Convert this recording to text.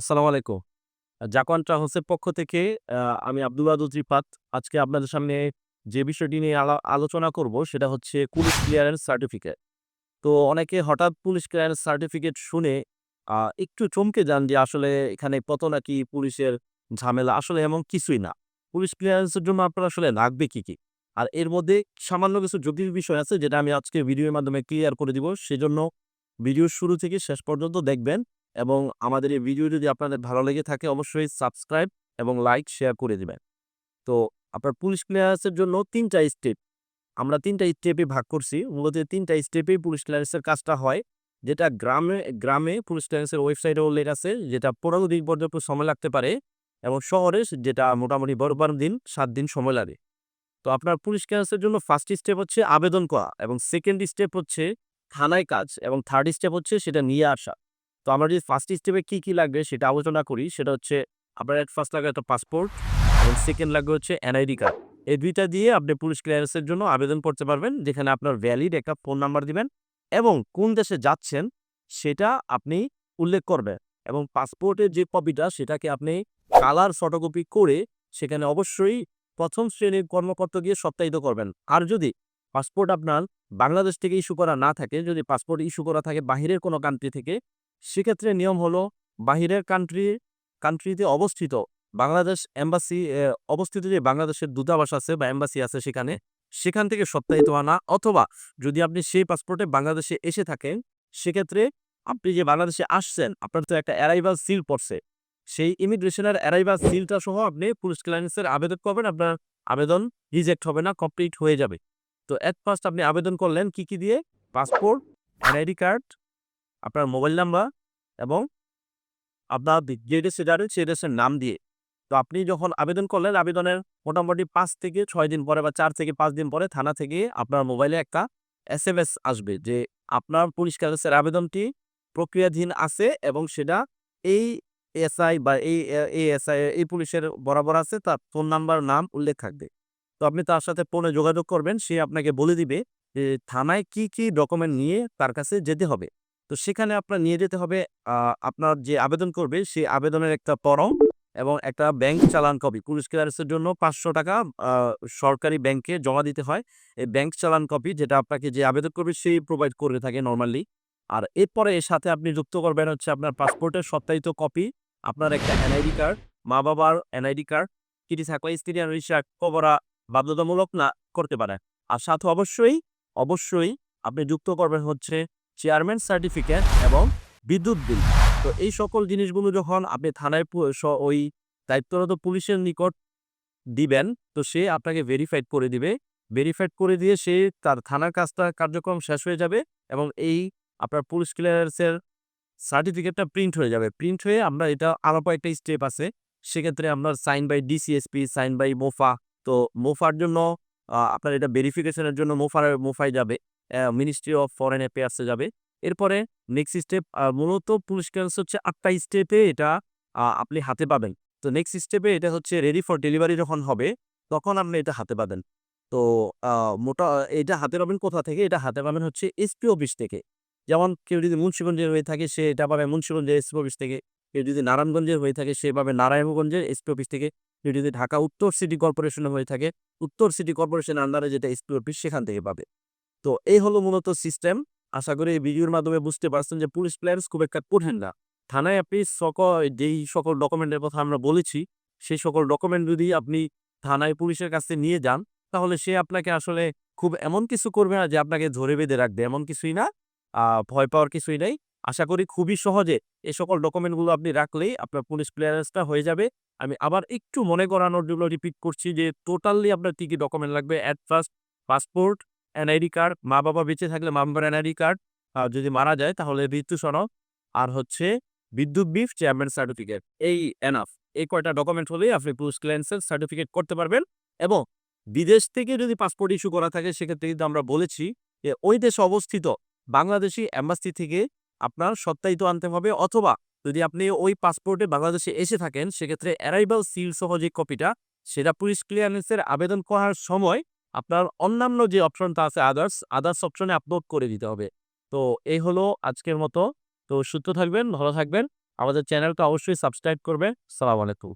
আসসালামু আলাইকুম। আ জাকওয়ান ট্রাভেলসের পক্ষ থেকে আমি আব্দুল ওয়াদুদ রিফাত। আজকে আপনাদের সামনে যে বিষয়টি নিয়ে আলোচনা করব সেটা হচ্ছে পুলিশ ক্লিয়ারেন্স সার্টিফিকেট। তো অনেকে হঠাৎ পুলিশ ক্লিয়ারেন্স সার্টিফিকেট শুনে একটু চমকে যান যে আসলে এখানে কত নাকি পুলিশের ঝামেলা। আসলে এমন কিছুই না। পুলিশ ক্লিয়ারেন্সের জন্য আপনার আসলে লাগবে কি, কি? আর এর মধ্যে সামান্য কিছু জটিল বিষয় আছে যেটা আমি আজকে ভিডিওর মাধ্যমে ক্লিয়ার করে দিব। সেজন্য ভিডিও শুরু থেকে শেষ পর্যন্ত দেখবেন এবং আমাদের এই ভিডিও যদি আপনাদের ভালো লেগে থাকে অবশ্যই সাবস্ক্রাইব এবং লাইক, শেয়ার করে দেবেন তো আপনার পুলিশ ক্লিয়ারেন্সের জন্য তিনটা স্টেপ। আমরা তিনটা স্টেপে ভাগ করছি। মূলত তিনটা স্টেপেই পুলিশ ক্লিয়ারেন্সের কাজটা হয়। যেটা গ্রামে গ্রামে পুলিশ ক্লিয়ারেন্সের ওয়েবসাইটেও উল্লেখ আছে যেটা ১৫ দিন পর্যন্ত সময় লাগতে পারে এবং শহরে যেটা মোটামুটি ১২ দিন সাত দিন সময় লাগে। তো আপনার পুলিশ ক্লিয়ারেন্সের জন্য ফার্স্ট স্টেপ হচ্ছে আবেদন করা এবং সেকেন্ড স্টেপ হচ্ছে থানায় কাজ এবং থার্ড স্টেপ হচ্ছে সেটা নিয়ে আসা। তো আমরা যদি ফার্স্ট স্টেপে কি, কি লাগবে সেটা আলোচনা করি সেটা হচ্ছে আপনার এট ফার্স্ট লাগবে একটা পাসপোর্ট এবং সেকেন্ড লাগবে হচ্ছে এনআইডি কার্ড। এই ২ টা দিয়ে আপনি পুলিশ ক্লিয়ারেন্সের জন্য আবেদন করতে পারবেন যেখানে আপনার ভ্যালিড একটা ফোন নাম্বার দিবেন এবং কোন দেশে যাচ্ছেন সেটা আপনি উল্লেখ করবেন এবং পাসপোর্টের যে কপিটা সেটাকে আপনি কালার ফটোকপি করে সেখানে অবশ্যই প্রথম শ্রেণির কর্মকর্তা গিয়ে সত্যায়িত করবেন। আর যদি পাসপোর্ট আপনার বাংলাদেশ থেকে ইস্যু করা না থাকে, যদি পাসপোর্ট ইস্যু করা থাকে বাহিরের কোনো কান্ট্রি থেকে, সেক্ষেত্রে নিয়ম হলো বাহিরের কান্ট্রি কান্ট্রিতে অবস্থিত বাংলাদেশ এম্বাসি অবস্থিত যে বাংলাদেশের দূতাবাস আছে বা এম্বাসি আছে সেখানে, সেখান থেকে সত্যায়িত আনা অথবা যদি আপনি সেই পাসপোর্টে বাংলাদেশে এসে থাকেন, সেক্ষেত্রে আপনি যে বাংলাদেশে আসছেন আপনার তো একটা অ্যারাইভাল সিল পড়ছে। সেই ইমিগ্রেশনের অ্যারাইভাল সিলটা সহ আপনি পুলিশ ক্লিয়ারেন্সের আবেদন করবেন। আপনার আবেদন রিজেক্ট হবে না, কমপ্লিট হয়ে যাবে। তো এট ফার্স্ট আপনি আবেদন করলেন কি, কি দিয়ে? পাসপোর্ট, এনআইডি কার্ড, আপনার মোবাইল নাম্বার এবং আপনার যে দেশে যাবেন সেই দেশের নাম দিয়ে। তো আপনি যখন আবেদন করলেন আবেদনের মোটামুটি পাঁচ থেকে ছয় দিন পরে বা চার থেকে পাঁচ দিন পরে থানা থেকে আপনার মোবাইলে একটা এসএমএস আসবে যে আপনার পুলিশ ক্লিয়ারেন্সের আবেদনটি প্রক্রিয়াধীন আছে এবং সেটা এই এসআই বা এই এ এই এসআই এই পুলিশের বরাবর আছে তার ফোন নাম্বার, নাম উল্লেখ থাকবে। তো আপনি তার সাথে ফোনে যোগাযোগ করবেন। সে আপনাকে বলে দিবে যে থানায় কি, কি ডকুমেন্ট নিয়ে তার কাছে যেতে হবে। তো সেখানে আপনার নিয়ে যেতে হবে আপনার যে আবেদন করবে সেই আবেদনের একটা ফরম এবং একটা ব্যাংক চালান কপি। পুলিশ ক্লিয়ারেন্সের জন্য ৳৫০০ আ সরকারি ব্যাংকে জমা দিতে হয়। এই ব্যাংক চালান কপি যেটা আপনাকে যে আবেদন করবে সেই প্রোভাইড করে থাকে নরমালি। আর এরপরে এর সাথে আপনি যুক্ত করবেন হচ্ছে আপনার পাসপোর্টের সত্যায়িত কপি, আপনার একটা এনআইডি কার্ড, মা-বাবার এনআইডি কার্ড, চিঠি থাকলে স্ত্রী আর রিসাক করা বাধ্যতামূলক না করতে পারে। আর সাথে অবশ্যই, অবশ্যই আপনি যুক্ত করবেন হচ্ছে চেয়ারম্যান সার্টিফিকেট এবং বিদ্যুৎ বিল। তো এই সকল জিনিসগুলো যখন আপনি থানায় ওই দায়িত্বরত পুলিশের নিকট দিবেন, তো সে আপনাকে ভেরিফাইড করে দিবে। ভেরিফাইড করে দিয়ে সে তার থানার কাজটা কার্যক্রম শেষ হয়ে যাবে এবং এই আপনার পুলিশ ক্লিয়ারেন্সের সার্টিফিকেটটা প্রিন্ট হয়ে যাবে। প্রিন্ট হয়ে আমরা এটা আরও কয়েকটা স্টেপ আছে। সেক্ষেত্রে আপনার sign by DCSP, sign by MOFA. তো মোফার জন্য আপনার এটা ভেরিফিকেশনের জন্য মোফার মোফায় যাবে। মিনিস্ট্রি অফ ফরেন অ্যাফেয়ার্স যাবে। এরপরে নেক্সট স্টেপ মূলত পুলিশ হচ্ছে ৮ টা স্টেপে এটা আপনি হাতে পাবেন। তো নেক্সট স্টেপে এটা হচ্ছে রেডি ফর ডেলিভারি যখন হবে, তখন আপনি এটা হাতে পাবেন। তো মোটা এটা হাতে পাবেন কোথা থেকে? এটা হাতে পাবেন হচ্ছে এসপি অফিস থেকে। যেমন কেউ যদি মুন্সিগঞ্জের হয়ে থাকে সে এটা পাবে মুন্সিগঞ্জের এসপি অফিস থেকে। কেউ যদি নারায়ণগঞ্জের হয়ে থাকে সে পাবে নারায়ণগঞ্জের এসপি অফিস থেকে। কেউ যদি ঢাকা উত্তর সিটি কর্পোরেশনের হয়ে থাকে, উত্তর সিটি কর্পোরেশনের আন্ডারে যেটা এসপি অফিস সেখান থেকে পাবে। তো এই হলো মূলত সিস্টেম। আশা করি এই ভিডিওর মাধ্যমে বুঝতে পারছেন যে পুলিশ ক্লিয়ারেন্স খুব একটা কঠিন না। থানায় আপনি সক যেই সকল ডকুমেন্টের কথা আমরা বলেছি, সেই সকল ডকুমেন্ট যদি আপনি থানায় পুলিশের কাছে নিয়ে যান, তাহলে সে আপনাকে আসলে খুব এমন কিছু করবে না যে আপনাকে ধরে বেঁধে রাখবে, এমন কিছুই না। ভয় পাওয়ার কিছুই নাই। আশা করি খুবই সহজে এই সকল ডকুমেন্টগুলো আপনি রাখলেই আপনার পুলিশ ক্লিয়ারেন্সটা হয়ে যাবে। আমি আবার একটু মনে করানোর জন্য রিপিট করছি যে টোটালি আপনার কি, কি ডকুমেন্ট লাগবে? At first passport, NID card, মা-বাবা বেঁচে থাকলে মা-বাবার এনআইডি কার্ড, যদি মারা যায় তাহলে মৃত্যু সনদ, আর হচ্ছে বিদ্যুৎ বিল, চেয়ারম্যান সার্টিফিকেট। এই এনাফ। এই কয়টা ডকুমেন্ট হলেই আপনি পুলিশ ক্লিয়ারেন্সের সার্টিফিকেট করতে পারবেন এবং বিদেশ থেকে যদি পাসপোর্ট ইস্যু করা থাকে সেক্ষেত্রে কিন্তু আমরা বলেছি যে ওই দেশে অবস্থিত বাংলাদেশি অ্যাম্বাসি থেকে আপনার সত্যায়িত আনতে হবে অথবা যদি আপনি ওই পাসপোর্টে বাংলাদেশে এসে থাকেন সেক্ষেত্রে অ্যারাইভাল সিল সহ যে কপিটা সেটা পুলিশ ক্লিয়ারেন্সের আবেদন করার সময় আপনার অন্যান্য যে অপশনটা আছে আদার্স, আদার্স অপশনে আপলোড করে দিতে হবে। তো এই হলো আজকের মতো। তো সুস্থ থাকবেন, ভালো থাকবেন। আমাদের চ্যানেলটা অবশ্যই সাবস্ক্রাইব করবে। সালাম আলাইকুম।